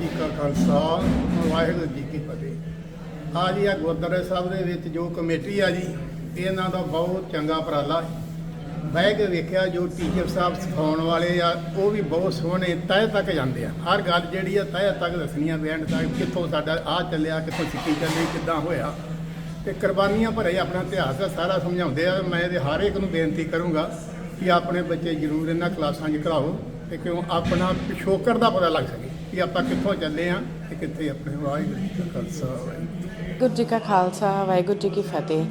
ਜੀ ਕਾ ਖਾਲਸਾ, ਵਾਹਿਗੁਰੂ ਜੀ ਕੀ ਫਤਿਹ। ਆ ਜੀ ਆ ਗੁਰਦੁਆਰਾ ਸਾਹਿਬ ਦੇ ਵਿੱਚ ਜੋ ਕਮੇਟੀ ਆ ਜੀ, ਇਹਨਾਂ ਦਾ ਬਹੁਤ ਚੰਗਾ ਉਪਰਾਲਾ ਹੈ। ਬਹਿ ਕੇ ਵੇਖਿਆ ਜੋ ਟੀਚਰ ਸਾਹਿਬ ਸਿਖਾਉਣ ਵਾਲੇ ਆ, ਉਹ ਵੀ ਬਹੁਤ ਸੋਹਣੇ, ਤਹਿ ਤੱਕ ਜਾਂਦੇ ਆ। ਹਰ ਗੱਲ ਜਿਹੜੀ ਆ, ਤਹਿ ਤੱਕ ਦੱਸਣੀਆਂ ਬੈਂਡ ਤੱਕ ਕਿੱਥੋਂ ਸਾਡਾ ਆ ਚੱਲਿਆ, ਕਿੱਥੋਂ ਸਿੱਖੀ ਚੱਲੀ, ਕਿੱਦਾਂ ਹੋਇਆ। ਤੇ ਕੁਰਬਾਨੀਆਂ ਭਰੇ ਆਪਣਾ ਇਤਿਹਾਸ ਦਾ ਸਾਰਾ ਸਮਝਾਉਂਦੇ ਆ। ਮੈਂ ਇਹਦੇ ਹਰ ਇੱਕ ਨੂੰ ਬੇਨਤੀ ਕਰੂੰਗਾ ਕਿ ਆਪਣੇ ਬੱਚੇ ਜ਼ਰੂਰ ਇਹਨਾਂ ਕਲਾਸਾਂ 'ਚ ਕਰਾਓ ਤੇ ਕਿਉਂ ਆਪਣਾ ਪਿਛੋਕਰ ਦਾ ਪਤਾ ਲੱਗ ਸਕੇ। ਕਿ ਆਪਾਂ ਕਿੱਥੋਂ ਚੱਲੇ ਆ ਤੇ ਕਿੱਥੇ ਆਪਣੇ ਵਾਹਿਗੁਰੂ ਜੀ ਕਾ ਖਾਲਸਾ ਵਾਹਿਗੁਰੂ। ਜੀ ਕਾ ਖਾਲਸਾ, ਵਾਹਿਗੁਰੂ ਜੀ ਕੀ ਫਤਿਹ।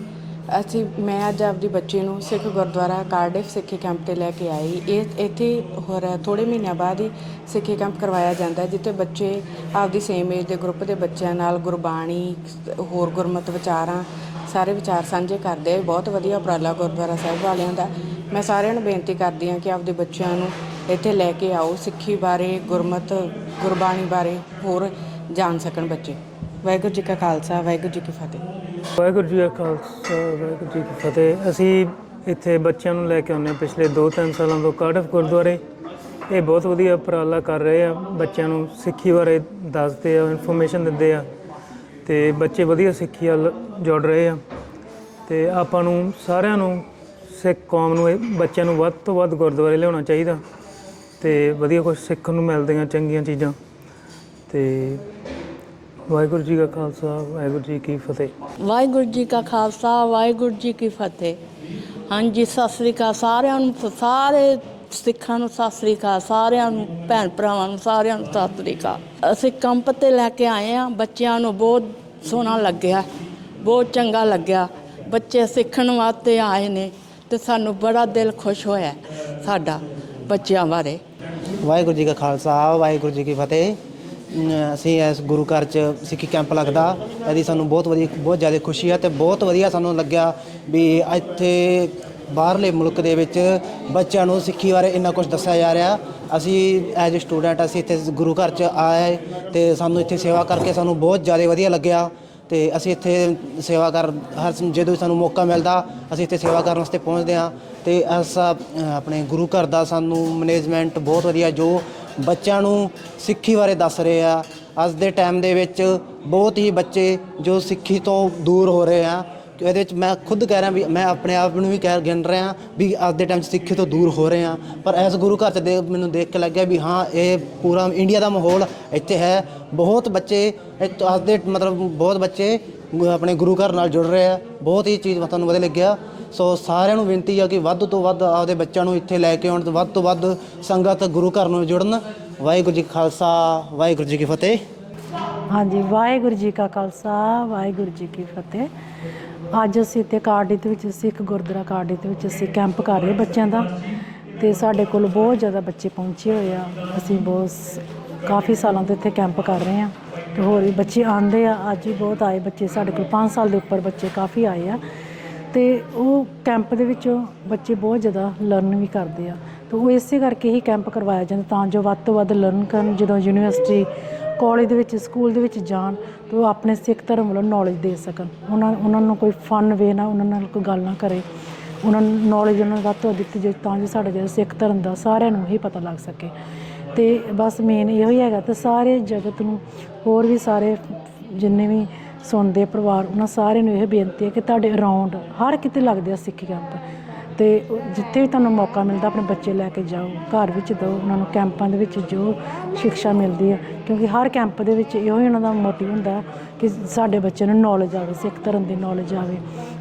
ਅਸੀਂ, ਮੈਂ ਅੱਜ ਆਪਦੀ ਬੱਚੀ ਨੂੰ ਸਿੱਖ ਗੁਰਦੁਆਰਾ ਕਾਰਡਿਫ ਸਿੱਖੀ ਕੈਂਪ ਤੇ ਲੈ ਕੇ ਆਈ। ਇਹ, ਇੱਥੇ ਹੋਰ ਥੋੜੇ ਮਹੀਨਿਆਂ ਬਾਅਦ ਹੀ ਸਿੱਖੀ ਕੈਂਪ ਕਰਵਾਇਆ ਜਾਂਦਾ ਜਿੱਥੇ ਬੱਚੇ ਆਪਦੀ ਸੇਮ ਏਜ ਦੇ ਗਰੁੱਪ ਦੇ ਬੱਚਿਆਂ ਨਾਲ ਗੁਰਬਾਣੀ, ਹੋਰ ਗੁਰਮਤਿ ਵਿਚਾਰਾਂ, ਸਾਰੇ ਵਿਚਾਰ ਸਾਂਝੇ ਕਰਦੇ ਬਹੁਤ ਵਧੀਆ ਉਪਰਾਲਾ ਗੁਰਦੁਆਰਾ ਸਾਹਿਬ ਵਾਲਿਆਂ ਦਾ। ਮੈਂ ਸਾਰਿਆਂ ਨੂੰ ਬੇਨਤੀ ਕਰਦੀ ਹਾਂ ਕਿ ਆਪਦੇ ਬੱਚਿਆਂ ਨੂੰ ਇੱਥੇ ਲੈ ਕੇ ਆਓ। ਸਿੱਖੀ ਬਾਰੇ ਗੁਰਮਤਿ ਗੁਰਬਾਣੀ ਬਾਰੇ ਹੋਰ ਜਾਣ ਸਕਣ ਬੱਚੇ। ਵਾਹਿਗੁਰੂ ਜੀ ਕਾ ਖਾਲਸਾ, ਵਾਹਿਗੁਰੂ ਜੀ ਕੀ ਫਤਿਹ। ਵਾਹਿਗੁਰੂ ਜੀ ਕਾ ਖਾਲਸਾ, ਵਾਹਿਗੁਰੂ ਜੀ ਕੀ ਫਤਿਹ। ਅਸੀਂ ਇੱਥੇ ਬੱਚਿਆਂ ਨੂੰ ਲੈ ਕੇ ਆਉਂਦੇ ਹਾਂ ਪਿਛਲੇ 2-3 ਸਾਲਾਂ ਤੋਂ ਕਾਰਡਫ ਗੁਰਦੁਆਰੇ। ਇਹ ਬਹੁਤ ਵਧੀਆ ਉਪਰਾਲਾ ਕਰ ਰਹੇ ਆ। ਬੱਚਿਆਂ ਨੂੰ ਸਿੱਖੀ ਬਾਰੇ ਦੱਸਦੇ ਆ ਇਨਫੋਰਮੇਸ਼ਨ ਦਿੰਦੇ ਆ। ਤੇ ਬੱਚੇ ਵਧੀਆ ਸਿੱਖੀ ਵੱਲ ਜੁੜ ਰਹੇ ਆ। ਤੇ ਆਪਾਂ ਨੂੰ ਸਾਰਿਆਂ ਨੂੰ ਸਿੱਖ ਕੌਮ ਨੂੰ ਬੱਚਿਆਂ ਨੂੰ ਵੱਧ ਤੋਂ ਵੱਧ ਗੁਰਦੁਆਰੇ ਲਿਆਉਣਾ ਚਾਹੀਦਾ। ਤੇ ਵਧੀਆ ਕੁਝ ਸਿੱਖਣ ਨੂੰ ਮਿਲਦੀਆਂ ਚੰਗੀਆਂ ਚੀਜ਼ਾਂ। ਤੇ ਵਾਹਿਗੁਰੂ ਜੀ ਕਾ ਖਾਲਸਾ, ਵਾਹਿਗੁਰੂ ਜੀ ਕੀ ਫਤਿਹ। ਵਾਹਿਗੁਰੂ ਜੀ ਕਾ ਖਾਲਸਾ, ਵਾਹਿਗੁਰੂ ਜੀ ਕੀ ਫਤਿਹ। ਹਾਂਜੀ, ਸਤਿ ਸ੍ਰੀ ਅਕਾਲ ਸਾਰਿਆਂ ਨੂੰ ਸਾਰੇ ਸਿੱਖਾਂ ਨੂੰ ਸਤਿ ਸ੍ਰੀ ਅਕਾਲ, ਸਾਰਿਆਂ ਨੂੰ, ਭੈਣ ਭਰਾਵਾਂ ਨੂੰ, ਸਾਰਿਆਂ ਨੂੰ ਸਤਿ ਸ੍ਰੀ ਅਕਾਲ। ਅਸੀਂ ਕੰਪ ਤੇ ਲੈ ਕੇ ਆਏ ਆ, ਬੱਚਿਆਂ ਨੂੰ ਬਹੁਤ ਸੋਹਣਾ ਲੱਗਿਆ, ਬਹੁਤ ਚੰਗਾ ਲੱਗਿਆ। ਬੱਚੇ ਸਿੱਖਣ ਵਾਸਤੇ ਆਏ ਨੇ, ਤੇ ਸਾਨੂੰ ਬੜਾ ਦਿਲ ਖੁਸ਼ ਹੋਇਆ ਸਾਡਾ ਬੱਚਿਆਂ ਬਾਰੇ। ਵਾਹਿਗੁਰੂ ਜੀ ਕਾ ਖਾਲਸਾ, ਵਾਹਿਗੁਰੂ ਜੀ ਕੀ ਫਤਿਹ। ਅਸੀਂ ਇਸ ਗੁਰੂ ਘਰ ਚ ਸਿੱਖੀ ਕੈਂਪ ਲੱਗਦਾ। ਇਹਦੀ ਸਾਨੂੰ ਬਹੁਤ ਵਧੀਆ, ਬਹੁਤ ਜ਼ਿਆਦਾ ਖੁਸ਼ੀ ਹੈ ਤੇ ਬਹੁਤ ਵਧੀਆ ਸਾਨੂੰ ਲੱਗਿਆ ਵੀ ਇੱਥੇ ਬਾਹਰਲੇ ਮੁਲਕ ਦੇ ਵਿੱਚ ਬੱਚਿਆਂ ਨੂੰ ਸਿੱਖੀ ਬਾਰੇ ਇੰਨਾ ਕੁਝ ਦੱਸਿਆ ਜਾ ਰਿਹਾ। ਅਸੀਂ ਐਜ਼ ਅ ਸਟੂਡੈਂਟ ਅਸੀਂ ਇੱਥੇ ਗੁਰੂ ਘਰ ਚ ਆਏ ਤੇ ਸਾਨੂੰ ਇੱਥੇ ਸੇਵਾ ਕਰਕੇ ਸਾਨੂੰ ਬਹੁਤ ਜ਼ਿਆਦਾ ਵਧੀਆ ਲੱਗਿਆ। ਤੇ ਅਸੀਂ ਇੱਥੇ ਸੇਵਾ ਕਰ, ਹਰ ਸ- ਜਦੋਂ ਵੀ ਸਾਨੂੰ ਮੌਕਾ ਮਿਲਦਾ, ਅਸੀਂ ਇੱਥੇ ਸੇਵਾ ਕਰਨ ਵਾਸਤੇ ਪਹੁੰਚਦੇ ਹਾਂ। ਤੇ ਅਸ ਆਪਣੇ ਗੁਰੂ ਘਰ ਦਾ ਸਾਨੂੰ ਮੈਨੇਜਮੈਂਟ ਬਹੁਤ ਵਧੀਆ, ਜੋ ਬੱਚਿਆਂ ਨੂੰ ਸਿੱਖੀ ਬਾਰੇ ਦੱਸ ਰਹੇ ਆ। ਅੱਜ ਦੇ ਟਾਈਮ ਦੇ ਵਿੱਚ ਬਹੁਤ ਹੀ ਬੱਚੇ ਜੋ ਸਿੱਖੀ ਤੋਂ ਦੂਰ ਹੋ ਰਹੇ ਆ। ਕਿ ਇਹਦੇ ਵਿੱਚ ਮੈਂ ਖੁਦ ਕਹਿ ਰਿਹਾ ਵੀ ਮੈਂ ਆਪਣੇ ਆਪ ਨੂੰ ਵੀ ਕਹਿ ਗਿਣ ਰਿਹਾ ਵੀ ਅੱਜ ਦੇ ਟਾਈਮ 'ਚ ਸਿੱਖੀ ਤੋਂ ਦੂਰ ਹੋ ਰਹੇ ਹਾਂ। ਪਰ ਇਸ ਗੁਰੂ ਘਰ 'ਚ ਦੇ ਮੈਨੂੰ ਦੇਖ ਕੇ ਲੱਗਿਆ ਵੀ ਹਾਂ, ਇਹ ਪੂਰਾ ਇੰਡੀਆ ਦਾ ਮਾਹੌਲ ਇੱਥੇ ਹੈ। ਬਹੁਤ ਬੱਚੇ ਇਹ ਅੱਜ ਦੇ ਮਤਲਬ ਬਹੁਤ ਬੱਚੇ ਆਪਣੇ ਗੁਰੂ ਘਰ ਨਾਲ ਜੁੜ ਰਹੇ ਆ। ਬਹੁਤ ਹੀ ਚੀਜ਼ ਤੁਹਾਨੂੰ ਵਧੀਆ ਲੱਗਿਆ। ਸੋ ਸਾਰਿਆਂ ਨੂੰ ਬੇਨਤੀ ਆ ਕਿ ਵੱਧ ਤੋਂ ਵੱਧ ਆਪਦੇ ਬੱਚਿਆਂ ਨੂੰ ਇੱਥੇ ਲੈ ਕੇ ਆਉਣ ਤੇ ਵੱਧ ਤੋਂ ਵੱਧ ਸੰਗਤ ਗੁਰੂ ਘਰ ਨੂੰ ਜੁੜਨ। ਵਾਹਿਗੁਰੂ ਜੀ ਖਾਲਸਾ, ਵਾਹਿਗੁਰੂ ਜੀ ਕੀ ਫਤਿਹ। ਹਾਂਜੀ, ਵਾਹਿਗੁਰੂ ਜੀ ਕਾ ਖਾਲਸਾ, ਵਾਹਿਗੁਰੂ ਜੀ ਕੀ ਫਤਿਹ। ਅੱਜ ਅਸੀਂ ਇੱਥੇ ਕਾਰਡੀ ਦੇ ਵਿੱਚ ਸਿੱਖ ਗੁਰਦੁਆਰਾ ਕਾਰਡੀ ਦੇ ਵਿੱਚ ਅਸੀਂ ਕੈਂਪ ਕਰ ਰਹੇ ਬੱਚਿਆਂ ਦਾ ਤੇ ਸਾਡੇ ਕੋਲ ਬਹੁਤ ਜ਼ਿਆਦਾ ਬੱਚੇ ਪਹੁੰਚੇ ਹੋਏ ਆ। ਅਸੀਂ ਬਹੁਤ ਸ- ਕਾਫੀ ਸਾਲਾਂ ਤੋਂ ਇੱਥੇ ਕੈਂਪ ਕਰ ਰਹੇ ਆ ਤੇ ਹੋਰ ਵੀ ਬੱਚੇ ਆਉਂਦੇ ਆ। ਅੱਜ ਵੀ ਬਹੁਤ ਆਏ ਬੱਚੇ, ਸਾਡੇ ਕੋਲ 5 ਸਾਲ ਦੇ ਉੱਪਰ ਬੱਚੇ ਕਾਫੀ ਆਏ ਆ ਤੇ ਉਹ ਕੈਂਪ ਦੇ ਵਿੱਚ ਬੱਚੇ ਬਹੁਤ ਜ਼ਿਆਦਾ ਲਰਨ ਵੀ ਕਰਦੇ ਆ। ਤੇ ਉਹ ਇਸੇ ਕਰਕੇ ਹੀ ਕੈਂਪ ਕਰਵਾਇਆ ਜਾਂਦਾ ਤਾਂ ਜੋ ਵੱਧ ਤੋਂ ਵੱਧ ਲਰਨ ਕਰਨ, ਜਦੋਂ ਯੂਨੀਵਰਸਿਟੀ ਕਾਲਜ ਦੇ ਵਿੱਚ, ਸਕੂਲ ਦੇ ਵਿੱਚ ਜਾਣ ਤੇ ਉਹ ਆਪਣੇ ਸਿੱਖ ਧਰਮ ਵੱਲੋਂ ਨੌਲੇਜ ਦੇ ਸਕਣ। ਉਹਨਾਂ ਉਹਨਾਂ ਨੂੰ ਕੋਈ ਫਨ ਵੇ ਨਾ ਉਹਨਾਂ ਨਾਲ ਕੋਈ ਗੱਲ ਨਾ ਕਰੇ। ਉਹਨਾਂ ਨੂੰ ਨੌਲੇਜ ਉਹਨਾਂ ਨੂੰ ਵੱਧ ਤੋਂ ਵੱਧ ਦਿੱਤੀ ਜਾਏ ਤਾਂ ਜੋ ਸਾਡਾ ਜਿਹੜਾ ਸਿੱਖ ਧਰਮ ਦਾ ਸਾਰਿਆਂ ਨੂੰ ਹੀ ਪਤਾ ਲੱਗ ਸਕੇ। ਤੇ ਬਸ ਮੇਨ ਇਹੋ ਹੀ ਹੈਗਾ ਤੇ ਸਾਰੇ ਜਗਤ ਨੂੰ ਹੋਰ ਵੀ ਸਾਰੇ ਜਿੰਨੇ ਵੀ ਸੁਣਦੇ ਪਰਿਵਾਰ, ਉਹਨਾਂ ਸਾਰਿਆਂ ਨੂੰ ਇਹ ਬੇਨਤੀ ਹੈ ਕਿ ਤੁਹਾਡੇ ਅਰਾਊਂਡ ਹਰ ਕਿਤੇ ਲੱਗਦੇ ਆ ਸਿੱਖ ਕੈਂਪ ਤੇ ਜਿੱਥੇ ਵੀ ਤੁਹਾਨੂੰ ਮੌਕਾ ਮਿਲਦਾ, ਆਪਣੇ ਬੱਚੇ ਲੈ ਕੇ ਜਾਓ, ਘਰ ਵਿੱਚ ਦਿਓ ਉਹਨਾਂ ਨੂੰ ਕੈਂਪਾਂ ਦੇ ਵਿੱਚ ਜੋ ਸਿੱਖਿਆ ਮਿਲਦੀ ਹੈ, ਕਿਉਂਕਿ ਹਰ ਕੈਂਪ ਦੇ ਵਿੱਚ ਇਹੋ ਹੀ ਉਹਨਾਂ ਦਾ ਮੋਟਿਵ ਹੁੰਦਾ ਕਿ ਸਾਡੇ ਬੱਚੇ ਨੂੰ ਨੌਲੇਜ ਆਵੇ, ਸਿੱਖ ਧਰਮ ਦੀ ਨੌਲੇਜ ਆਵੇ,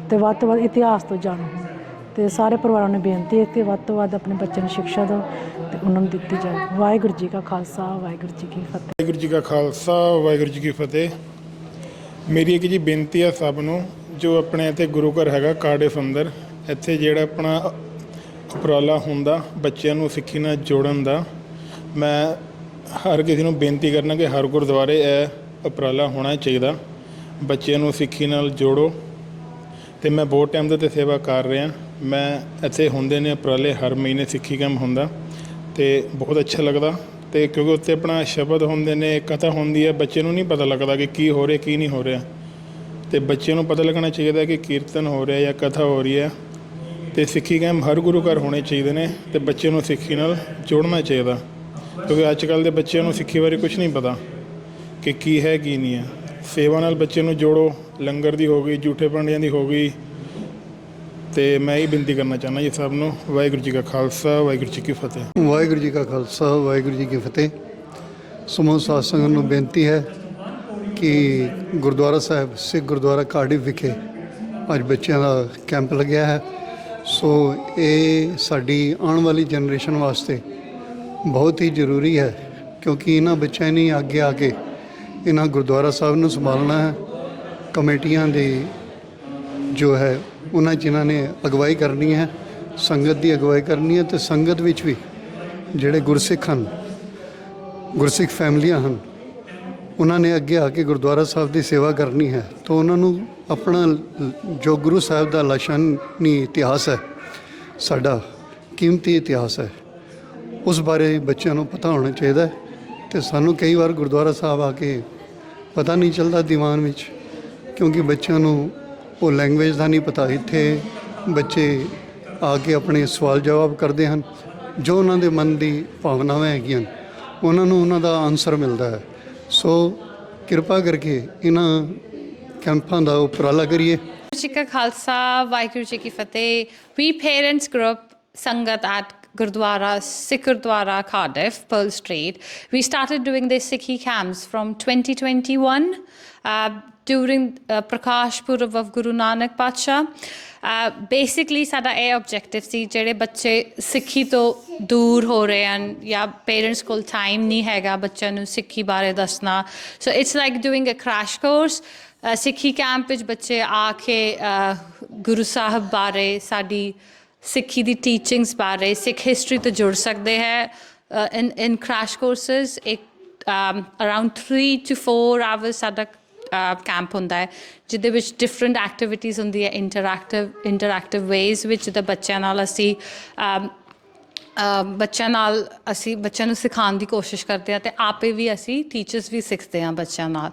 ਤੇ ਵੱਧ ਤੋਂ ਵੱਧ ਇਤਿਹਾਸ ਤੋਂ ਜਾਣੋ ਤੇ ਸਾਰੇ ਪਰਿਵਾਰਾਂ ਨੂੰ ਬੇਨਤੀ ਹੈ ਕਿ ਵੱਧ ਤੋਂ ਵੱਧ ਆਪਣੇ ਬੱਚਿਆਂ ਨੂੰ ਸਿੱਖਿਆ ਦਿਓ ਤੇ ਉਹਨਾਂ ਨੂੰ ਦਿੱਤੀ ਜਾਵੇ। ਵਾਹਿਗੁਰੂ ਜੀ ਕਾ ਖਾਲਸਾ, ਵਾਹਿਗੁਰੂ ਜੀ ਕੀ ਫਤਿਹ। ਵਾਹਿਗੁਰੂ ਜੀ ਕਾ ਖਾਲਸਾ, ਵਾਹਿਗੁਰੂ ਜੀ ਕੀ ਫਤਿਹ। ਮੇਰੀ ਇੱਕ ਜੀ ਬੇਨਤੀ ਆ ਸਭ ਨੂੰ, ਜੋ ਆਪਣੇ ਇੱਥੇ ਗੁਰੂ ਘਰ ਹੈਗਾ ਕਾਰਡਿਫ ਅੰਦਰ ਇੱਥੇ ਜਿਹੜਾ ਆਪਣਾ ਉਪਰਾਲਾ ਹੁੰਦਾ, ਬੱਚਿਆਂ ਨੂੰ ਸਿੱਖੀ ਨਾਲ ਜੋੜਨ ਦਾ, ਮੈਂ ਹਰ ਕਿਸੇ ਨੂੰ ਬੇਨਤੀ ਕਰਨਾ ਕਿ ਹਰ ਗੁਰਦੁਆਰੇ ਇਹ ਉਪਰਾਲਾ ਹੋਣਾ ਚਾਹੀਦਾ। ਬੱਚਿਆਂ ਨੂੰ ਸਿੱਖੀ ਨਾਲ ਜੋੜੋ। ਤੇ ਮੈਂ ਬਹੁਤ ਟਾਈਮ ਤੋਂ ਤੇ ਸੇਵਾ ਕਰ ਰਿਹਾ। ਮੈਂ ਇੱਥੇ ਹੁੰਦੇ ਨੇ ਉਪਰਾਲੇ, ਹਰ ਮਹੀਨੇ ਸਿੱਖੀ ਕੈਂਪ ਹੁੰਦਾ ਤੇ ਬਹੁਤ ਅੱਛਾ ਲੱਗਦਾ। ਤੇ ਕਿਉਂਕਿ ਉੱਥੇ ਆਪਣਾ ਸ਼ਬਦ ਹੁੰਦੇ ਨੇ, ਕਥਾ ਹੁੰਦੀ ਹੈ, ਬੱਚੇ ਨੂੰ ਨਹੀਂ ਪਤਾ ਲੱਗਦਾ ਕਿ ਕੀ ਹੋ ਰਿਹਾ, ਕੀ ਨਹੀਂ ਹੋ ਰਿਹਾ। ਤੇ ਬੱਚੇ ਨੂੰ ਪਤਾ ਲੱਗਣਾ ਚਾਹੀਦਾ ਕਿ ਕੀਰਤਨ ਹੋ ਰਿਹਾ ਜਾਂ ਕਥਾ ਹੋ ਰਹੀ ਹੈ। ਤੇ ਸਿੱਖੀ ਕੈਂਪ ਹਰ ਗੁਰੂ ਘਰ ਹੋਣੇ ਚਾਹੀਦੇ ਨੇ ਤੇ ਬੱਚੇ ਨੂੰ ਸਿੱਖੀ ਨਾਲ ਜੋੜਨਾ ਚਾਹੀਦਾ। ਕਿਉਂਕਿ ਅੱਜ ਕੱਲ ਦੇ ਬੱਚਿਆਂ ਨੂੰ ਸਿੱਖੀ ਬਾਰੇ ਕੁਝ ਨਹੀਂ ਪਤਾ ਕਿ ਕੀ ਹੈ, ਕੀ ਨਹੀਂ ਹੈ। ਸੇਵਾ ਨਾਲ ਬੱਚੇ ਨੂੰ ਜੋੜੋ, ਲੰਗਰ ਦੀ ਹੋ ਗਈ, ਝੂਠੇ ਭਾਂਡਿਆਂ ਦੀ ਹੋ ਗਈ। ਤੇ ਮੈਂ ਇਹ ਬੇਨਤੀ ਕਰਨਾ ਚਾਹੁੰਦਾ ਜੀ ਸਭ ਨੂੰ, ਵਾਹਿਗੁਰੂ ਜੀ ਕਾ ਖਾਲਸਾ, ਵਾਹਿਗੁਰੂ ਜੀ ਕੀ ਫਤਿਹ। ਵਾਹਿਗੁਰੂ ਜੀ ਕਾ ਖਾਲਸਾ, ਵਾਹਿਗੁਰੂ ਜੀ ਕੀ ਫਤਿਹ। ਸਮੂਹ ਸਾਧ ਸੰਗਤ ਨੂੰ ਬੇਨਤੀ ਹੈ ਕਿ ਗੁਰਦੁਆਰਾ ਸਾਹਿਬ, ਸਿੱਖ ਗੁਰਦੁਆਰਾ ਕਾਰਡਿਫ ਵਿਖੇ ਅੱਜ ਬੱਚਿਆਂ ਦਾ ਕੈਂਪ ਲੱਗਿਆ ਹੈ। ਸੋ ਇਹ ਸਾਡੀ ਆਉਣ ਵਾਲੀ ਜਨਰੇਸ਼ਨ ਵਾਸਤੇ ਬਹੁਤ ਹੀ ਜ਼ਰੂਰੀ ਹੈ, ਕਿਉਂਕਿ ਇਹਨਾਂ ਬੱਚਿਆਂ ਨੇ ਅੱਗੇ ਆ ਕੇ ਇਹਨਾਂ ਗੁਰਦੁਆਰਾ ਸਾਹਿਬ ਨੂੰ ਸੰਭਾਲਣਾ ਹੈ। ਕਮੇਟੀਆਂ ਦੀ ਜੋ ਹੈ, ਉਹਨਾਂ ਜਿਨ੍ਹਾਂ ਨੇ ਅਗਵਾਈ ਕਰਨੀ ਹੈ, ਸੰਗਤ ਦੀ ਅਗਵਾਈ ਕਰਨੀ ਹੈ ਤੇ ਸੰਗਤ ਵਿੱਚ ਵੀ ਜਿਹੜੇ ਗੁਰਸਿੱਖ ਹਨ, ਗੁਰਸਿੱਖ ਫੈਮਲੀਆਂ ਹਨ ਉਹਨਾਂ ਨੇ ਅੱਗੇ ਆ ਕੇ ਗੁਰਦੁਆਰਾ ਸਾਹਿਬ ਦੀ ਸੇਵਾ ਕਰਨੀ ਹੈ, ਤਾਂ ਉਹਨਾਂ ਨੂੰ ਆਪਣਾ ਜੋ ਗੁਰੂ ਸਾਹਿਬ ਦਾ ਲਾਸ਼ਾਨੀ ਇਤਿਹਾਸ ਹੈ, ਸਾਡਾ ਕੀਮਤੀ ਇਤਿਹਾਸ ਹੈ, ਉਸ ਬਾਰੇ ਬੱਚਿਆਂ ਨੂੰ ਪਤਾ ਹੋਣਾ ਚਾਹੀਦਾ ਹੈ ਤੇ ਸਾਨੂੰ ਕਈ ਵਾਰ ਗੁਰਦੁਆਰਾ ਸਾਹਿਬ ਆ ਕੇ ਪਤਾ ਨਹੀਂ ਚੱਲਦਾ ਦੀਵਾਨ ਵਿੱਚ, ਕਿਉਂਕਿ ਬੱਚਿਆਂ ਨੂੰ ਉਹ ਲੈਂਗੁਏਜ ਦਾ ਨਹੀਂ ਪਤਾ, ਇੱਥੇ ਬੱਚੇ ਆ ਕੇ ਆਪਣੇ ਸਵਾਲ ਜਵਾਬ ਕਰਦੇ ਹਨ, ਜੋ ਉਹਨਾਂ ਦੇ ਮਨ ਦੀ ਭਾਵਨਾਵਾਂ ਹੈਗੀਆਂ ਉਹਨਾਂ ਨੂੰ ਉਹਨਾਂ ਦਾ ਆਨਸਰ ਮਿਲਦਾ ਹੈ। ਸੋ ਕਿਰਪਾ ਕਰਕੇ ਇਹਨਾਂ ਕੈਂਪਾਂ ਦਾ ਉਪਰਾਲਾ ਕਰੀਏ ਵਾਹਿਗੁਰੂ ਜੀ ਕਾ ਖਾਲਸਾ ਵਾਹਿਗੁਰੂ ਜੀ ਕੀ ਫਤਿਹ we parents group sangat at Gurdwara, Sikh Gurdwara, Cardiff, Pearl Street. We started doing the Sikhi camps from 2021 uh, during uh, Prakash Purav of Guru Nanak Pacha. Uh, basically ਸਾਡਾ ਇਹ ਆਬਜੈਕਟਿਵ ਸੀ ਜਿਹੜੇ ਬੱਚੇ ਸਿੱਖੀ ਤੋਂ ਦੂਰ ਹੋ ਰਹੇ ਹਨ ਜਾਂ ਪੇਰੈਂਟਸ ਕੋਲ ਟਾਈਮ ਨਹੀਂ ਹੈਗਾ ਬੱਚਿਆਂ ਨੂੰ ਸਿੱਖੀ ਬਾਰੇ ਦੱਸਣਾ so it's like doing a crash course Sikhi camp ਵਿੱਚ ਬੱਚੇ ਆ ਕੇ ਗੁਰੂ ਸਾਹਿਬ ਬਾਰੇ ਸਾਡੀ ਸਿੱਖੀ ਦੀ ਟੀਚਿੰਗਸ ਬਾਰੇ ਸਿੱਖ ਹਿਸਟਰੀ ਤੋਂ ਜੁੜ ਸਕਦੇ ਹੈ ਇਨ ਇਨ ਕ੍ਰੈਸ਼ ਕੋਰਸਸ ਇੱਕ ਅਰਾਊਂਡ 3 ਟੂ 4 ਆਵਰਸ ਸਾਡਾ Uh, ਕੈਂਪ ਹੁੰਦਾ ਹੈ, ਜਿਹਦੇ ਵਿੱਚ ਡਿਫਰੈਂਟ ਐਕਟੀਵਿਟੀਜ਼ ਹੁੰਦੀ ਹੈ ਇੰਟਰੈਕਟਿਵ ਇੰਟਰੈਕਟਿਵ ਵੇਜ਼ ਵਿੱਚ ਤਾਂ ਬੱਚਿਆਂ ਨਾਲ ਅਸੀਂ um, uh, ਬੱਚਿਆਂ ਨਾਲ ਅਸੀਂ ਬੱਚਿਆਂ ਨੂੰ ਸਿਖਾਉਣ ਦੀ ਕੋਸ਼ਿਸ਼ ਕਰਦੇ ਹਾਂ ਤੇ ਆਪੇ ਵੀ ਅਸੀਂ ਟੀਚਰਸ ਵੀ ਸਿੱਖਦੇ ਹਾਂ ਬੱਚਿਆਂ ਨਾਲ।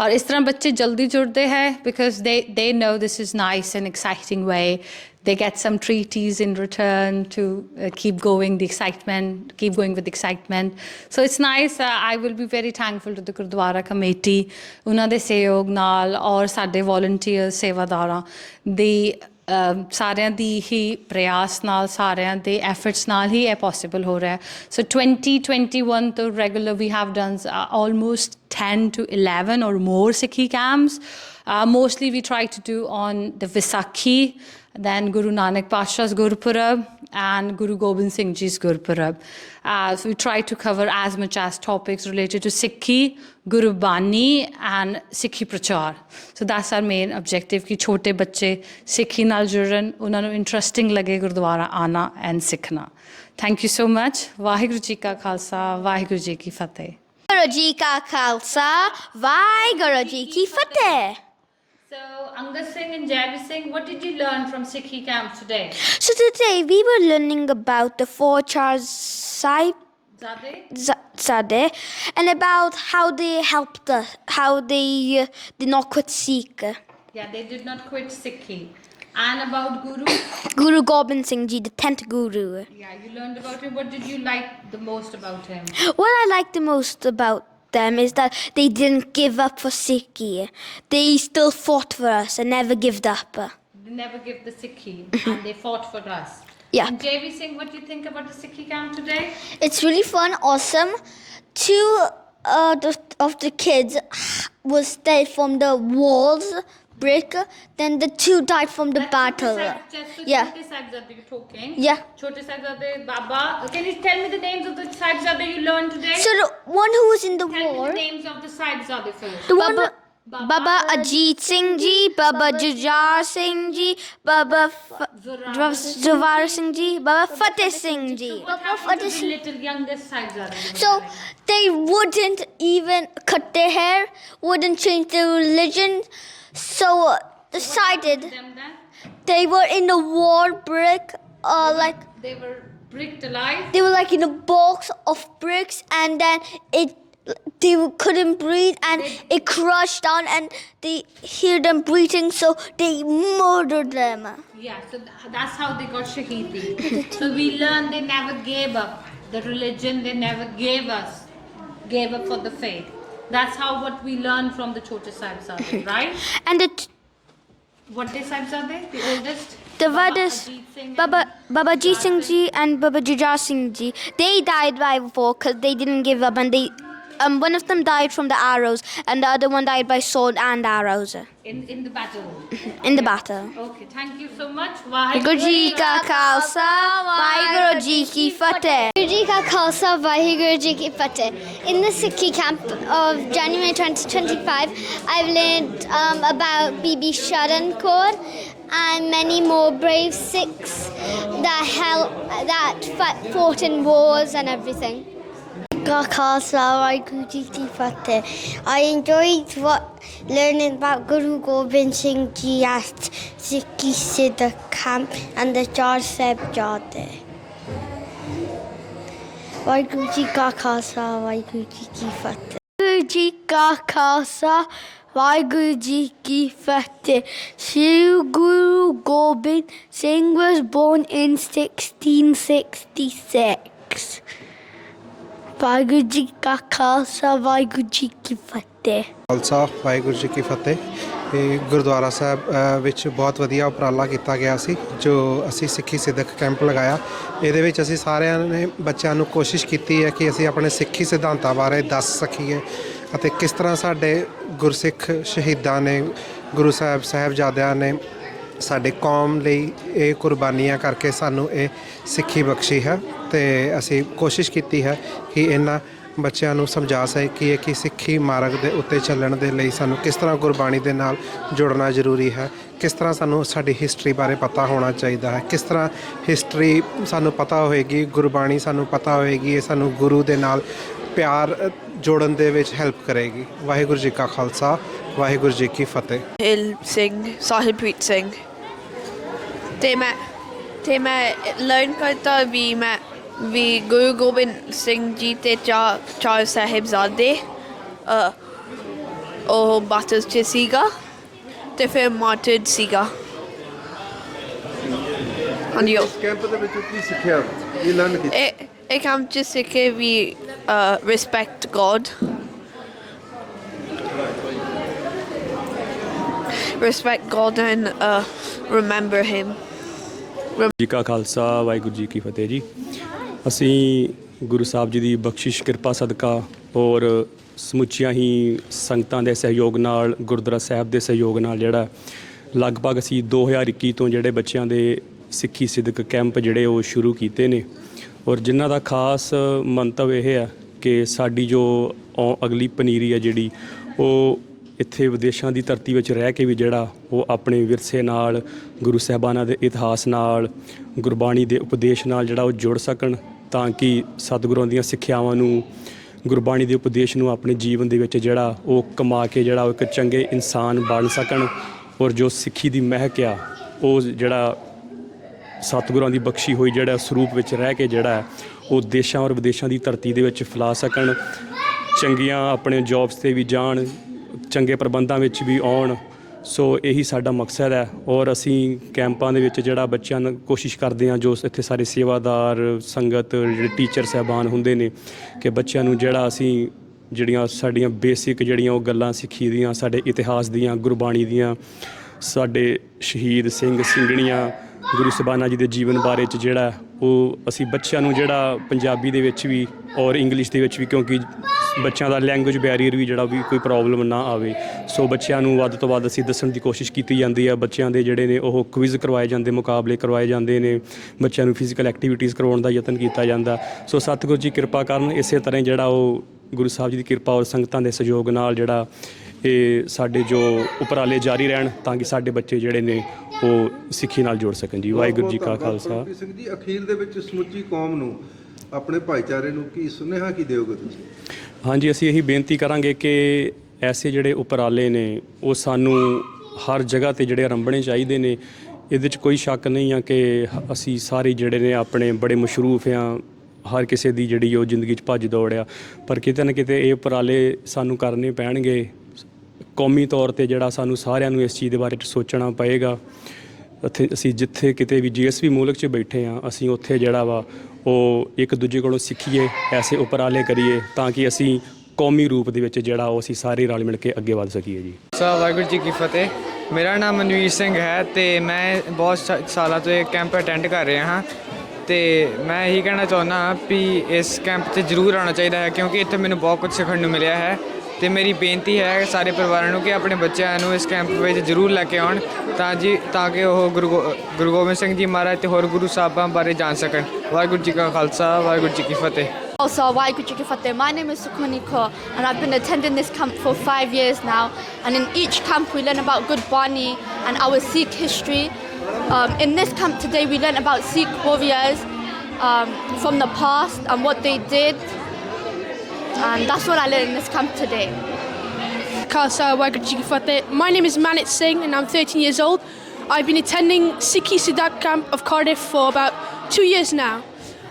ਔਰ ਇਸ ਤਰ੍ਹਾਂ ਬੱਚੇ ਜਲਦੀ ਜੁੜਦੇ ਹੈ because they they know this is nice and exciting way they get some treaties in return to uh, keep going the excitement keep going with excitement so it's nice uh, i will be very thankful to the gurdwara committee ਉਹਨਾਂ ਦੇ ਸਹਿਯੋਗ ਨਾਲ ਔਰ ਸਾਡੇ volunteer ਸੇਵਾਦਾਰਾਂ ਦੀ ਅਮ ਸਾਰਿਆਂ ਦੀ ਹੀ ਪ੍ਰਯਾਸ ਨਾਲ ਸਾਰਿਆਂ ਦੇ ਐਫਰਟਸ ਨਾਲ ਹੀ ਇਹ ਪੋਸੀਬਲ ਹੋ ਰਿਹਾ ਹੈ ਸੋ 2021 ਤੋਂ regular we have done almost 10 to 11 or more Sikhi camps. Uh, mostly we try to do on the Visakhi, then Guru Nanak Pasha's Gurpurab and Guru Gobind Singh Ji's Gurpurab. Uh, so we try to cover as much as topics related to Sikhi, Guru Bani and Sikhi Prachar. So that's our main objective ਕਿ ਛੋਟੇ ਬੱਚੇ ਸਿੱਖੀ ਨਾਲ ਜੁੜਨ ਉਹਨਾਂ ਨੂੰ interesting ਲੱਗੇ ਗੁਰਦੁਆਰਾ ਆਣਾ ਐਂਡ ਸਿੱਖਣਾ thank you so much Waheguru ji ਕਾ ਖਾਲਸਾ ਵਾਹਿਗੁਰੂ ਜੀ ਕੀ ਫਤਿਹ ਵਾਹਿਗੁਰੂ ਜੀ ਕਾ ਖਾਲਸਾ ਵਾਹਿਗੁਰੂ ਜੀ ਕੀ ਫਤਿਹ So, Angad Singh and Javi Singh, what did you learn from Sikhi camp today? So today we were learning about the four Chars Sahib Zade? Zade and about how they helped us, how they uh, did not quit Sikh. Yeah, they did not quit Sikhi. And about Guru? Guru Gobind Singh Ji, the tenth Guru. Yeah, you learned about him. What did you like the most about him? What I like the most about them is that they didn't give up for Sikhi. They still fought for us and never gave up. They never give the Sikhi, and they fought for us. Yeah. And JV Singh, what do you think about the Sikhi camp today? It's really fun, awesome. Two uh, the, of the kids was dead from the walls brick. Then the two died from the battle. Yeah. Chote Sahibzade you're talking. Yeah. Chote Sahibzade Baba. Can you tell me the names of the Sahibzade you learned today? So the one who was in the tell me war, the names of the Sahibzade first. the. Baba- Baba Baba Ajit Singh Ji, Baba Jujar Singh Ji, Baba jowar Singh Ji, Baba Fateh Singh Ji. so they wouldn't even cut their hair wouldn't change their religion so decided they were in a war brick uh, like they were bricked alive? they were like in a box of bricks and then it they couldn't breathe, and it crushed down, and they hear them breathing, so they murdered them. Yeah, so th- that's how they got Shahidi. so we learned they never gave up the religion, they never gave us, gave up for the faith. That's how what we learn from the Chote Sahibzade, right? And the t- What day Sahibzade? The oldest? the Baba Vadas, Singh Baba Baba Ji Singh Ji and Baba Jujhar Singh Ji, they died by war because they didn't give up, and they, um, one of them died from the arrows, and the other one died by sword and arrows In, in the battle. in the battle. Okay, thank you so much. Waheguru ji ਕਾ ਖਾਲਸਾ ਵਾਹਿਗੁਰੂ ਜੀ ਕੀ ਫਤਿਹ ਵਾਹਿਗੁਰੂ ਜੀ ਕਾ ਖਾਲਸਾ ਵਾਹਿਗੁਰੂ ਜੀ ਕੀ ਫਤਿਹ In the Sikhi camp of January 2025 I've learned um, about Bibi Sharan Kaur and many more brave Sikhs that help that fought, fought in wars and everything Gakasa Raigurjiti Fateh. I enjoyed what, learning about Guru Gobind Singh Ji at Sikhi Siddha Camp and the Jar Seb Jade. Raiguruji Gakasa Raiguruji Ki Fateh. Guruji Ka Khalsa Vaheguru Ki fate. Sri Guru Gobind Singh was born in 1666. Waheguru ji ਕਾ ਖਾਲਸਾ, ਵਾਹਿਗੁਰੂ ਜੀ ਕੀ ਫਤਿਹ। ਖਾਲਸਾ, ਵਾਹਿਗੁਰੂ ਜੀ ਕੀ ਫਤਿਹ। ਇਹ ਗੁਰਦੁਆਰਾ ਸਾਹਿਬ ਵਿੱਚ ਬਹੁਤ ਵਧੀਆ ਉਪਰਾਲਾ ਕੀਤਾ ਗਿਆ ਸੀ, ਜੋ ਅਸੀਂ ਸਿੱਖੀ ਸਿੱਧਕ ਕੈਂਪ ਲਗਾਇਆ। ਇਹਦੇ ਵਿੱਚ ਅਸੀਂ ਸਾਰਿਆਂ ਨੇ, ਬੱਚਿਆਂ ਨੂੰ ਕੋਸ਼ਿਸ਼ ਕੀਤੀ ਹੈ ਕਿ ਅਸੀਂ ਆਪਣੇ ਸਿੱਖੀ ਸਿਧਾਂਤਾਂ ਬਾਰੇ ਦੱਸ ਸਕੀਏ ਅਤੇ ਕਿਸ ਤਰ੍ਹਾਂ ਸਾਡੇ ਗੁਰਸਿੱਖ ਸ਼ਹੀਦਾਂ ਨੇ, ਗੁਰੂ ਸਾਹਿਬ ਸਾਹਿਬਜ਼ਾਦਿਆਂ ਨੇ ਸਾਡੇ ਕੌਮ ਲਈ ਇਹ ਕੁਰਬਾਨੀਆਂ ਕਰਕੇ ਸਾਨੂੰ ਇਹ ਸਿੱਖੀ ਬਖਸ਼ੀ ਹੈ ਤੇ ਅਸੀਂ ਕੋਸ਼ਿਸ਼ ਕੀਤੀ ਹੈ ਕਿ ਇਹਨਾਂ ਬੱਚਿਆਂ ਨੂੰ ਸਮਝਾ ਸਕੀਏ ਕਿ ਸਿੱਖੀ ਮਾਰਗ ਦੇ ਉੱਤੇ ਚੱਲਣ ਦੇ ਲਈ ਸਾਨੂੰ ਕਿਸ ਤਰ੍ਹਾਂ ਗੁਰਬਾਣੀ ਦੇ ਨਾਲ ਜੁੜਨਾ ਜ਼ਰੂਰੀ ਹੈ, ਕਿਸ ਤਰ੍ਹਾਂ ਸਾਨੂੰ ਸਾਡੀ ਹਿਸਟਰੀ ਬਾਰੇ ਪਤਾ ਹੋਣਾ ਚਾਹੀਦਾ ਹੈ, ਕਿਸ ਤਰ੍ਹਾਂ ਹਿਸਟਰੀ ਸਾਨੂੰ ਪਤਾ ਹੋਏਗੀ, ਗੁਰਬਾਣੀ ਸਾਨੂੰ ਪਤਾ ਹੋਏਗੀ, ਇਹ ਸਾਨੂੰ ਗੁਰੂ ਦੇ ਨਾਲ ਪਿਆਰ ਜੋੜਨ ਦੇ ਵਿੱਚ ਹੈਲਪ ਕਰੇਗੀ। ਵਾਹਿਗੁਰੂ ਜੀ ਕਾ ਖਾਲਸਾ ਵਾਹਿਗੁਰੂ ਜੀ ਕੀ ਫਤਿਹ। ਹਿਲ ਸਿੰਘ ਸਾਹਿਬਪ੍ਰੀਤ ਸਿੰਘ। ਤੇ ਮੈਂ ਤੇ ਮੈਂ ਲਰਨ ਕਰਤਾ ਵੀ ਮੈਂ ਵੀ ਗੁਰੂ ਗੋਬਿੰਦ ਸਿੰਘ ਜੀ ਤੇ ਚਾਰ ਚਾਰ ਸਾਹਿਬਜ਼ਾਦੇ ਅ, ਉਹ ਬਾਟਲ ਚ ਸੀਗਾ ਤੇ ਫਿਰ ਮਾਰਟਡ ਸੀਗਾ। ਹਾਂਜੀ ਉਹ। ਕੈਂਪ ਦੇ ਵਿੱਚ ਕੀ ਸਿੱਖਿਆ? ਕੀ ਲਰਨ ਕੀਤਾ? ਇਹ ਇਹ ਕੰਮ ਚ ਸਿੱਖੇ we respect God respect God and uh, remember Him. ਜੀ ਕਾ ਖਾਲਸਾ ਵਾਹਿਗੁਰੂ ਜੀ ਕੀ ਫਤਿਹ ਜੀ ਅਸੀਂ ਗੁਰੂ ਸਾਹਿਬ ਜੀ ਦੀ ਬਖਸ਼ਿਸ਼ ਕਿਰਪਾ ਸਦਕਾ ਔਰ ਸਮੁੱਚੀਆਂ ਹੀ ਸੰਗਤਾਂ ਦੇ ਸਹਿਯੋਗ ਨਾਲ ਗੁਰਦੁਆਰਾ ਸਾਹਿਬ ਦੇ ਸਹਿਯੋਗ ਨਾਲ ਜਿਹੜਾ ਲਗਭਗ ਅਸੀਂ 2021 ਤੋਂ ਜਿਹੜੇ ਬੱਚਿਆਂ ਦੇ ਸਿੱਖੀ ਸਿੱਧਕ ਕੈਂਪ ਜਿਹੜੇ ਉਹ ਸ਼ੁਰੂ ਕੀਤੇ ਨੇ ਔਰ ਜਿਨ੍ਹਾਂ ਦਾ ਖਾਸ ਮੰਤਵ ਇਹ ਹੈ ਕਿ ਸਾਡੀ ਜੋ ਔ- ਅਗਲੀ ਪਨੀਰੀ ਹੈ ਜਿਹੜੀ ਉਹ ਇੱਥੇ ਵਿਦੇਸ਼ਾਂ ਦੀ ਧਰਤੀ ਵਿੱਚ ਰਹਿ ਕੇ ਵੀ ਜਿਹੜਾ ਉਹ ਆਪਣੇ ਵਿਰਸੇ ਨਾਲ, ਗੁਰੂ ਸਾਹਿਬਾਨਾਂ ਦੇ ਇਤਿਹਾਸ ਨਾਲ, ਗੁਰਬਾਣੀ ਦੇ ਉਪਦੇਸ਼ ਨਾਲ ਜਿਹੜਾ ਉਹ ਜੁੜ ਸਕਣ ਤਾਂ ਕਿ ਸਤਿਗੁਰਾਂ ਦੀਆਂ ਸਿੱਖਿਆਵਾਂ ਨੂੰ, ਗੁਰਬਾਣੀ ਦੇ ਉਪਦੇਸ਼ ਨੂੰ ਆਪਣੇ ਜੀਵਨ ਦੇ ਵਿੱਚ ਜਿਹੜਾ ਉਹ ਕਮਾ ਕੇ ਜਿਹੜਾ ਉਹ ਇੱਕ ਚੰਗੇ ਇਨਸਾਨ ਬਣ ਸਕਣ ਔਰ ਜੋ ਸਿੱਖੀ ਦੀ ਮਹਿਕ ਆ, ਉਹ ਜਿਹੜਾ ਸਤਿਗੁਰਾਂ ਦੀ ਬਖਸ਼ੀ ਹੋਈ ਜਿਹੜਾ ਸਰੂਪ ਵਿੱਚ ਰਹਿ ਕੇ ਜਿਹੜਾ ਉਹ ਦੇਸ਼ਾਂ ਔਰ ਵਿਦੇਸ਼ਾਂ ਦੀ ਧਰਤੀ ਦੇ ਵਿੱਚ ਫੈਲਾ ਸਕਣ, ਚੰਗੀਆਂ ਆਪਣੇ ਜੌਬਸ ਤੇ ਵੀ ਜਾਣ ਚੰਗੇ ਪ੍ਰਬੰਧਾਂ ਵਿੱਚ ਵੀ ਆਉਣ, ਸੋ ਇਹੀ ਸਾਡਾ ਮਕਸਦ ਹੈ ਔਰ ਅਸੀਂ ਕੈਂਪਾਂ ਦੇ ਵਿੱਚ ਜਿਹੜਾ ਬੱਚਿਆਂ ਨੂੰ ਕੋਸ਼ਿਸ਼ ਕਰਦੇ ਹਾਂ, ਜੋ ਇੱਥੇ ਸਾਰੇ ਸੇਵਾਦਾਰ, ਸੰਗਤ, ਜਿਹੜੇ ਟੀਚਰ, ਸਹਿਬਾਨ ਹੁੰਦੇ ਨੇ ਕਿ ਬੱਚਿਆਂ ਨੂੰ ਜਿਹੜਾ ਅਸੀਂ ਜਿਹੜੀਆਂ ਸਾਡੀਆਂ ਬੇਸਿਕ ਜਿਹੜੀਆਂ ਉਹ ਗੱਲਾਂ ਸਿੱਖੀ ਦੀਆਂ, ਸਾਡੇ ਇਤਿਹਾਸ ਦੀਆਂ, ਗੁਰਬਾਣੀ ਦੀਆਂ, ਸਾਡੇ ਸ਼ਹੀਦ ਸਿੰਘ, ਸਿੰਘਣੀਆਂ, ਗੁਰੂ ਸਬਾਨਾ ਜੀ ਦੇ ਜੀਵਨ ਬਾਰੇ ਚ ਜਿਹੜਾ ਉਹ ਅਸੀਂ ਬੱਚਿਆਂ ਨੂੰ ਜਿਹੜਾ ਪੰਜਾਬੀ ਦੇ ਵਿੱਚ ਵੀ ਔਰ ਇੰਗਲਿਸ਼ ਦੇ ਵਿੱਚ ਵੀ ਕਿਉਂਕਿ ਬੱਚਿਆਂ ਦਾ ਲੈਂਗੁਏਜ ਬੈਰੀਅਰ ਵੀ ਜਿਹੜਾ ਵੀ ਕੋਈ ਪ੍ਰੋਬਲਮ ਨਾ ਆਵੇ। ਸੋ ਬੱਚਿਆਂ ਨੂੰ ਵੱਧ ਤੋਂ ਵੱਧ ਅਸੀਂ ਦੱਸਣ ਦੀ ਕੋਸ਼ਿਸ਼ ਕੀਤੀ ਜਾਂਦੀ ਹੈ ਬੱਚਿਆਂ ਦੇ ਜਿਹੜੇ ਨੇ ਉਹ ਕੁਇਜ਼ ਕਰਵਾਏ ਜਾਂਦੇ, ਮੁਕਾਬਲੇ ਕਰਵਾਏ ਜਾਂਦੇ ਨੇ। ਬੱਚਿਆਂ ਨੂੰ ਫਿਜ਼ੀਕਲ ਐਕਟੀਵਿਟੀਜ਼ ਕਰਵਾਉਣ ਦਾ ਯਤਨ ਕੀਤਾ ਜਾਂਦਾ। ਸੋ ਸਤਿਗੁਰੂ ਜੀ ਕਿਰਪਾ ਕਰਨ, ਇਸੇ ਤਰ੍ਹਾਂ ਹੀ ਜਿਹੜਾ ਉਹ ਗੁਰੂ ਸਾਹਿਬ ਜੀ ਦੀ ਕਿਰਪਾ ਔਰ ਸੰਗਤਾਂ ਦੇ ਸਹਿਯੋਗ ਨਾਲ ਜਿਹੜਾ ਇਹ ਸਾਡੇ ਜੋ ਉਪਰਾਲੇ ਜਾਰੀ ਰਹਿਣ ਤਾਂ ਕਿ ਸਾਡੇ ਬੱਚੇ ਜਿਹੜੇ ਨੇ ਉਹ ਸਿੱਖੀ ਨਾਲ ਜੁੜ ਸਕਣ ਜੀ। ਵਾਹਿਗੁਰੂ ਜੀ ਕਾ ਖਾਲਸਾ। ਸਿੰਘ ਜੀ। ਅਖੀਰ ਦੇ ਵਿੱਚ ਸਮੁੱਚੀ ਕੌਮ ਨੂੰ ਆਪਣੇ ਭਾਈਚਾਰੇ ਨੂੰ ਕੀ ਸੁਨੇਹਾ ਕੀ ਦਿਓਗੇ ਤੁਸੀਂ? ਹਾਂਜੀ ਅਸੀਂ ਇਹੀ ਬੇਨਤੀ ਕਰਾਂਗੇ ਕਿ ਐਸੇ ਜਿਹੜੇ ਉਪਰਾਲੇ ਨੇ ਉਹ ਸਾਨੂੰ ਹਰ ਜਗ੍ਹਾ ਤੇ ਜਿਹੜੇ ਆਰੰਭਣੇ ਚਾਹੀਦੇ ਨੇ ਇਹਦੇ 'ਚ ਕੋਈ ਸ਼ੱਕ ਨਹੀਂ ਆ ਕਿ ਅਸੀਂ ਸਾਰੇ ਜਿਹੜੇ ਨੇ ਆਪਣੇ ਬੜੇ ਮਸ਼ਰੂਫ ਆ ਹਰ ਕਿਸੇ ਦੀ ਜਿਹੜੀ ਉਹ ਜ਼ਿੰਦਗੀ 'ਚ ਭੱਜ ਦੌੜ ਆ। ਪਰ ਕਿਤੇ ਨਾ ਕਿਤੇ ਇਹ ਉਪਰਾਲੇ ਸਾਨੂੰ ਕਰਨੇ ਪੈਣਗੇ। ਕੌਮੀ ਤੌਰ ਤੇ ਜਿਹੜਾ ਸਾਨੂੰ ਸਾਰਿਆਂ ਨੂੰ ਇਸ ਚੀਜ਼ ਦੇ ਬਾਰੇ 'ਚ ਸੋਚਣਾ ਪਏਗਾ। ਉੱਥੇ ਅਸੀਂ ਜਿੱਥੇ ਕਿਤੇ ਵੀ ਜਿਸ ਵੀ ਮੁਲਕ 'ਚ ਬੈਠੇ ਆ ਅਸੀਂ ਉੱਥੇ ਜਿਹੜਾ ਵਾ ਉਹ ਇੱਕ ਦੂਜੇ ਕੋਲੋਂ ਸਿੱਖੀਏ ਐਸੇ ਉਪਰਾਲੇ ਕਰੀਏ ਤਾਂ ਕਿ ਅਸੀਂ ਕੌਮੀ ਰੂਪ ਦੇ ਵਿੱਚ ਜਿਹੜਾ ਉਹ ਅਸੀਂ ਸਾਰੇ ਰਲ ਮਿਲ ਕੇ ਅੱਗੇ ਵਧ ਸਕੀਏ ਜੀ। ਸਾ, ਵਾਹਿਗੁਰੂ ਜੀ ਕੀ ਫਤਿਹ। ਮੇਰਾ ਨਾਮ ਮਨਵੀਰ ਸਿੰਘ ਹੈ ਤੇ ਮੈਂ ਬਹੁਤ ਸਾ- ਸਾਲਾਂ ਤੋਂ ਇਹ ਕੈਂਪ ਅਟੈਂਡ ਕਰ ਰਿਹਾ ਹਾਂ। ਤੇ ਮੈਂ ਇਹੀ ਕਹਿਣਾ ਚਾਹੁੰਦਾ ਹਾਂ ਵੀ ਇਸ ਕੈਂਪ ਤੇ ਜ਼ਰੂਰ ਆਉਣਾ ਚਾਹੀਦਾ ਹੈ ਕਿਉਂਕਿ ਇੱਥੇ ਮੈਨੂੰ ਬਹੁਤ ਕੁਝ ਸਿੱਖਣ ਨੂੰ ਮਿਲਿਆ ਹੈ। ਤੇ ਮੇਰੀ ਬੇਨਤੀ ਹੈ ਸਾਰੇ ਪਰਿਵਾਰਾਂ ਨੂੰ ਕਿ ਆਪਣੇ ਬੱਚਿਆਂ ਨੂੰ ਇਸ ਕੈਂਪ ਵਿੱਚ ਜ਼ਰੂਰ ਲੈ ਕੇ ਆਉਣ ਤਾਂ ਜੀ ਤਾਂ ਕਿ ਉਹ ਗੁਰੂ ਗੋ- ਗੁਰੂ ਗੋਬਿੰਦ ਸਿੰਘ ਜੀ ਮਹਾਰਾਜ ਤੇ ਹੋਰ ਗੁਰੂ ਸਾਹਿਬਾਂ ਬਾਰੇ ਜਾਣ ਸਕਣ ਵਾਹਿਗੁਰੂ ਜੀ ਕਾ ਖਾਲਸਾ ਵਾਹਿਗੁਰੂ ਜੀ ਕੀ ਫਤਿਹ Also, Waiguru Ji Ki Fateh. My name is Sukuni Kaur, and I've been attending this camp for five years now. And in each camp, we learn about Good Bani and our Sikh history. Um, in this camp today, we learn about Sikh warriors um, from the past and what they did. And that's what I learned in this camp today. My name is Manit Singh and I'm 13 years old. I've been attending Sikhi Siddharth camp of Cardiff for about two years now.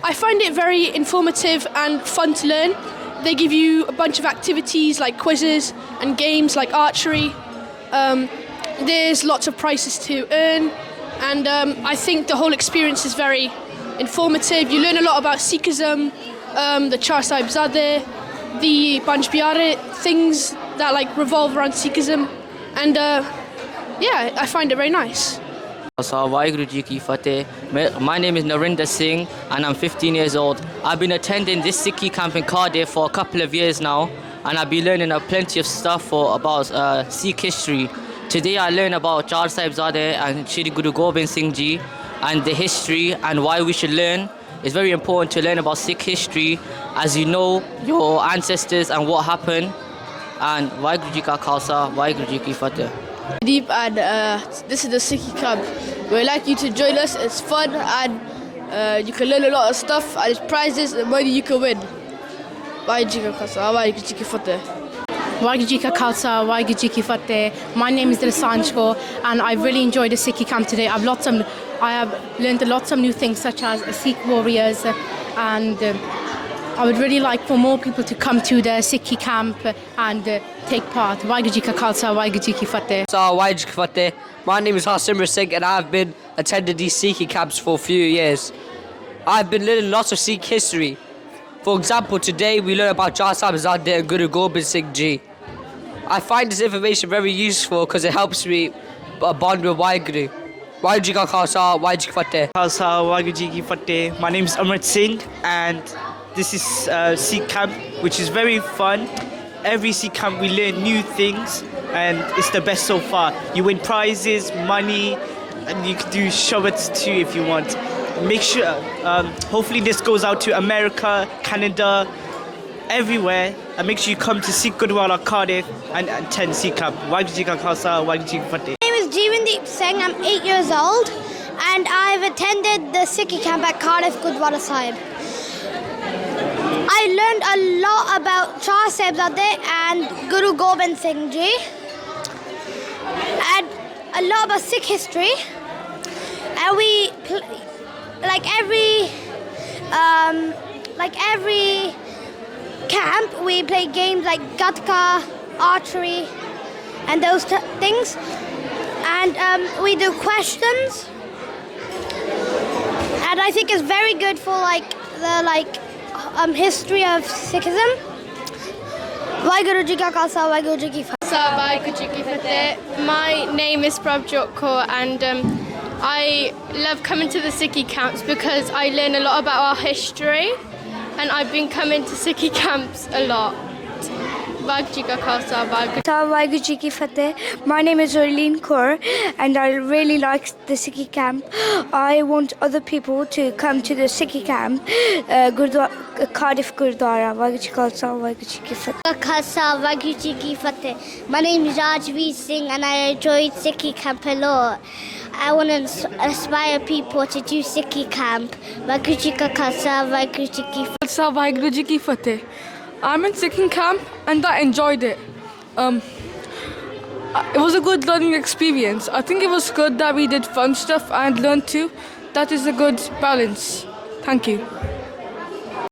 I find it very informative and fun to learn. They give you a bunch of activities like quizzes and games like archery. Um, there's lots of prizes to earn, and um, I think the whole experience is very informative. You learn a lot about Sikhism, um, the Char Sahib Zadeh, the Banj Biare, things that like revolve around Sikhism, and uh, yeah, I find it very nice. Ki. My- name is Narinder Singh and I'm 15 years old. I've been attending this Sikhi camp in Cardiff for a couple of years now and I've been learning uh, plenty of stuff for about uh, Sikh history. Today I learned about Char Sahibzadeh and Shri Guru Gobind Singh Ji and the history and why we should learn. It's very important to learn about Sikh history as you know your ancestors and what happened. And Waheguru Ji Ka Khalsa, Waheguru Ji Ki Fateh. Deep and uh, this is the Sikhi Club. We'd like you to join us. It's fun and uh, you can learn a lot of stuff and it's prizes and money you can win. Bye, Jika Kasa. Bye, Jika Fateh. Waheguru Ji Ka Khalsa, Waheguru Ji. My name is Dilsanj Kaur and I really enjoyed the Sikhi camp today. I've lots of, I have learned lots of new things such as Sikh warriors and um, I would really like for more people to come to the Sikhi camp and uh, take part. Waheguru Ji Ka Khalsa, Waheguru Ji. So, Waheguru Ji Ki. My name is Hasimra Singh and I've been attending these Sikh camps for a few years. I've been learning lots of Sikh history. For example, today we learn about Jah Sahib Zadeh and Guru Gobind Singh Ji. I find this information very useful because it helps me uh, bond with Ji Ka Khalsa, Ki Fateh. Khalsa Ki Fateh. My name is Amrit Singh and this is uh, Sikh camp which is very fun. Every Sikh camp we learn new things and it's the best so far. You win prizes, money and you can do shabats too if you want. Make sure, um, hopefully this goes out to America, Canada, everywhere and make sure you come to Sikh Gurdwara Cardiff and attend Sikh camp. Waheguru Ji Ka Khalsa, Waheguru Ji Ki Fateh. My name is Jeevandeep Singh. I'm eight years old, and I've attended the Sikhi camp at Cardiff Gurdwara Sahib. I learned a lot about Char Sahibzadeh and Guru Gobind Singh Ji, and a lot about Sikh history. And we, like every, um, like every camp, we play games like gatka, archery, and those things. And um, we do questions. And I think it's very good for like the like um, history of Sikhism. My name is Prabjot Kaur and um, I love coming to the Sikhi camps because I learn a lot about our history and I've been coming to Sikhi camps a lot. Waheguru Ji Ka Khalsa, Waheguru Waheguru Ji Ki Fateh. My name is Orleen Kaur and I really like the Sikhi camp. I want other people to come to the Sikhi camp, uh, Gurdwara, Cardiff Gurdwara. Waheguru Ji Ka Khalsa, Waheguru Ji Ki Fateh. Khalsa, Waheguru Ji Ki Fateh. My name is Rajveer Singh and I enjoyed Sikhi camp a lot. I want to inspire people to do Sikhi camp. Waheguru Ji Ka Khalsa, Waheguru Ji Ki Fateh. Khalsa Waheguru Ki Fateh. I'm in Sikkim camp and I enjoyed it. Um, it was a good learning experience. I think it was good that we did fun stuff and learned too. That is a good balance. Thank you.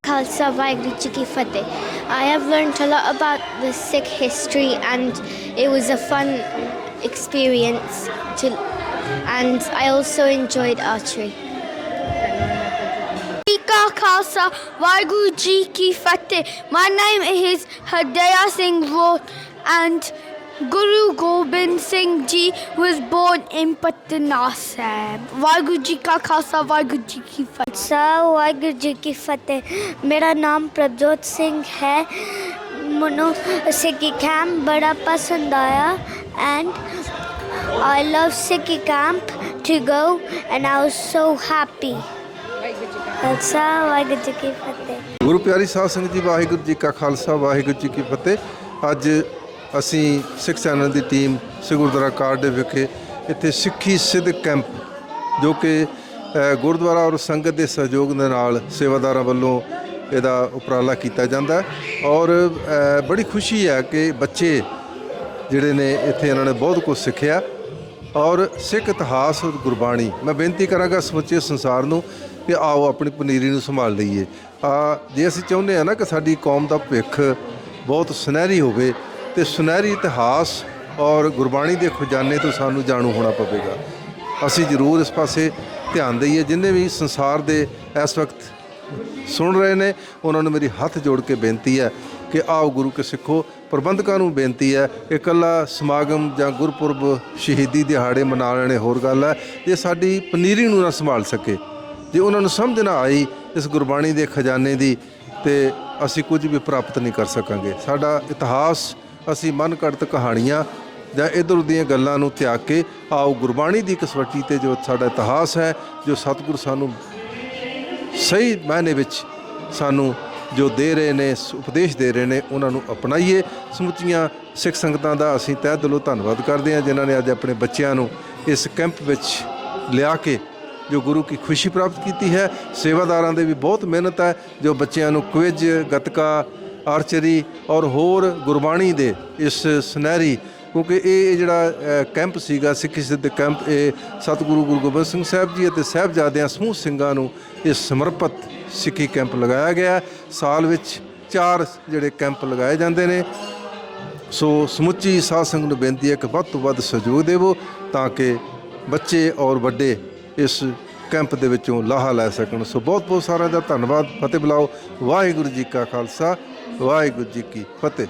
Khalsa Waheguru Ji Ki Fateh. I have learned a lot about the Sikh history and it was a fun experience to and I also enjoyed archery. Tika Ki Fateh. My name is Hadaya Singh Roth and Guru Gobind Singh Ji was born in Patna Sahib. Waheguru Ji Ka Khalsa, Waheguru Ji Ki Fateh. Sir, Waheguru Ji Ki Fateh. My name is Singh Singh. मनो सिक्की Sikhi बड़ा पसंद आया and. I love Sikhi camp to go and I was so happy. ਅੱਛਾ ਵਾਹਿਗੁਰੂ ਜੀ ਕੀ ਫਤਿਹ ਗੁਰੂ ਪਿਆਰੀ ਸਾਧ ਸੰਗਤ ਜੀ ਵਾਹਿਗੁਰੂ ਜੀ ਕਾ ਖਾਲਸਾ ਵਾਹਿਗੁਰੂ ਜੀ ਕੀ ਫਤਿਹ। ਅੱਜ ਅਸੀਂ ਸਿੱਖ ਚੈਨਲ ਦੀ ਟੀਮ ਸ੍ਰੀ ਗੁਰਦੁਆਰਾ ਕਾਰਡੇ ਵਿਖੇ ਇੱਥੇ ਸਿੱਖੀ ਸਿੱਧ ਕੈਂਪ ਜੋ ਕਿ ਅ, ਗੁਰਦੁਆਰਾ ਔਰ ਸੰਗਤ ਦੇ ਸਹਿਯੋਗ ਦੇ ਨਾਲ ਸੇਵਾਦਾਰਾਂ ਵੱਲੋਂ ਇਹਦਾ ਉਪਰਾਲਾ ਕੀਤਾ ਜਾਂਦਾ ਹੈ। ਔਰ ਅ, ਬੜੀ ਖੁਸ਼ੀ ਹੈ ਕਿ ਬੱਚੇ ਜਿਹੜੇ ਨੇ ਇੱਥੇ ਇਹਨਾਂ ਨੇ ਬਹੁਤ ਕੁਝ ਸਿੱਖਿਆ। ਔਰ ਸਿੱਖ ਇਤਿਹਾਸ ਔਰ ਗੁਰਬਾਣੀ, ਮੈਂ ਬੇਨਤੀ ਕਰਾਂਗਾ ਸਮੁੱਚੇ ਸੰਸਾਰ ਨੂੰ ਕਿ ਆਓ ਆਪਣੀ ਪਨੀਰੀ ਨੂੰ ਸੰਭਾਲ ਲਈਏ। ਆ, ਜੇ ਅਸੀਂ ਚਾਹੁੰਦੇ ਆ ਨਾ ਕਿ ਸਾਡੀ ਕੌਮ ਦਾ ਭਵਿੱਖ ਬਹੁਤ ਸੁਨਹਿਰੀ ਹੋਵੇ, ਤੇ ਸੁਨਹਿਰੀ ਇਤਿਹਾਸ ਔਰ ਗੁਰਬਾਣੀ ਦੇ ਖਜ਼ਾਨੇ ਤੋਂ ਸਾਨੂੰ ਜਾਣੂ ਹੋਣਾ ਪਵੇਗਾ। ਅਸੀਂ ਜ਼ਰੂਰ ਇਸ ਪਾਸੇ ਧਿਆਨ ਦਈਏ। ਜਿੰਨੇ ਵੀ ਸੰਸਾਰ ਦੇ ਇਸ ਵਕਤ ਸੁਣ ਰਹੇ ਨੇ, ਉਹਨਾਂ ਨੂੰ ਮੇਰੀ ਹੱਥ ਜੋੜ ਕੇ ਬੇਨਤੀ ਹੈ ਕਿ ਆਓ ਗੁਰੂ ਕੇ ਸਿੱਖੋ। ਪ੍ਰਬੰਧਕਾਂ ਨੂੰ ਬੇਨਤੀ ਹੈ ਕਿ ਇਕੱਲਾ ਸਮਾਗਮ ਜਾਂ ਗੁਰਪੁਰਬ ਸ਼ਹੀਦੀ ਦਿਹਾੜੇ ਮਨਾ ਲੈਣੇ ਹੋਰ ਗੱਲ ਹੈ। ਜੇ ਸਾਡੀ ਪਨੀਰੀ ਨੂੰ ਨਾ ਸੰਭਾਲ ਸਕੇ, ਜੇ ਉਹਨਾਂ ਨੂੰ ਸਮਝ ਨਾ ਆਈ ਇਸ ਗੁਰਬਾਣੀ ਦੇ ਖਜ਼ਾਨੇ ਦੀ, ਤੇ ਅਸੀਂ ਕੁਝ ਵੀ ਪ੍ਰਾਪਤ ਨਹੀਂ ਕਰ ਸਕਾਂਗੇ। ਸਾਡਾ ਇਤਿਹਾਸ, ਅਸੀਂ ਮਨ ਘੜਤ ਕਹਾਣੀਆਂ ਜਾਂ ਇਧਰ ਦੀਆਂ ਗੱਲਾਂ ਨੂੰ ਤਿਆਗ ਕੇ ਆਓ ਗੁਰਬਾਣੀ ਦੀ ਕਸਵੱਟੀ ਤੇ ਜੋ ਸਾਡਾ ਇਤਿਹਾਸ ਹੈ, ਜੋ ਸਤਿਗੁਰ ਸਾਨੂੰ ਸਹੀ ਮਾਇਨੇ ਵਿੱਚ ਸਾਨੂੰ ਜੋ ਦੇ ਰਹੇ ਨੇ ਉਪਦੇਸ਼ ਦੇ ਰਹੇ ਨੇ, ਉਹਨਾਂ ਨੂੰ ਅਪਣਾਈਏ। ਸਮੁੱਚੀਆਂ ਸਿੱਖ ਸੰਗਤਾਂ ਦਾ ਅਸੀਂ ਤਹਿ ਦਿਲੋਂ ਧੰਨਵਾਦ ਕਰਦੇ ਹਾਂ, ਜਿਨ੍ਹਾਂ ਨੇ ਅੱਜ ਆਪਣੇ ਬੱਚਿਆਂ ਨੂੰ ਇਸ ਕੈਂਪ ਵਿੱਚ ਲਿਆ ਕੇ ਜੋ ਗੁਰੂ ਕੀ ਖੁਸ਼ੀ ਪ੍ਰਾਪਤ ਕੀਤੀ ਹੈ। ਸੇਵਾਦਾਰਾਂ ਦੇ ਵੀ ਬਹੁਤ ਮਿਹਨਤ ਹੈ, ਜੋ ਬੱਚਿਆਂ ਨੂੰ ਕੁਇਜ, ਗਤਕਾ, ਆਰਚਰੀ ਔਰ ਹੋਰ ਗੁਰਬਾਣੀ ਦੇ ਇਸ ਸੁਨਹਿਰੀ, ਕਿਉਂਕਿ ਇਹ ਜਿਹੜਾ ਕੈਂਪ ਸੀਗਾ, ਸਿੱਖੀ ਸਿੱਧ ਕੈਂਪ, ਇਹ ਸਤਿਗੁਰੂ ਗੁਰੂ ਗੋਬਿੰਦ ਸਿੰਘ ਸਾਹਿਬ ਜੀ ਅਤੇ ਸਾਹਿਬਜ਼ਾਦਿਆਂ ਸਮੂਹ ਸਿੰਘਾਂ ਨੂੰ ਇਹ ਸਮਰਪਿਤ ਸਿੱਖੀ ਕੈਂਪ ਲਗਾਇਆ ਗਿਆ। ਸਾਲ ਵਿੱਚ ਚਾਰ ਜਿਹੜੇ ਕੈਂਪ ਲਗਾਏ ਜਾਂਦੇ ਨੇ। ਸੋ ਸਮੁੱਚੀ ਸਾਧ ਸੰਗਤ ਨੂੰ ਬੇਨਤੀ ਹੈ ਕਿ ਵੱਧ ਤੋਂ ਵੱਧ ਸਹਿਯੋਗ ਦੇਵੋ ਤਾਂ ਕਿ ਬੱਚੇ ਔਰ ਵੱਡੇ ਇਸ ਕੈਂਪ ਦੇ ਵਿੱਚੋਂ ਲਾਹਾ ਲੈ ਸਕਣ। ਸੋ ਬਹੁਤ ਬਹੁਤ ਸਾਰਿਆਂ ਦਾ ਧੰਨਵਾਦ। ਫਤਿਹ ਬੁਲਾਓ। ਵਾਹਿਗੁਰੂ ਜੀ ਕਾ ਖਾਲਸਾ, ਵਾਹਿਗੁਰੂ ਜੀ ਕੀ ਫਤਿਹ।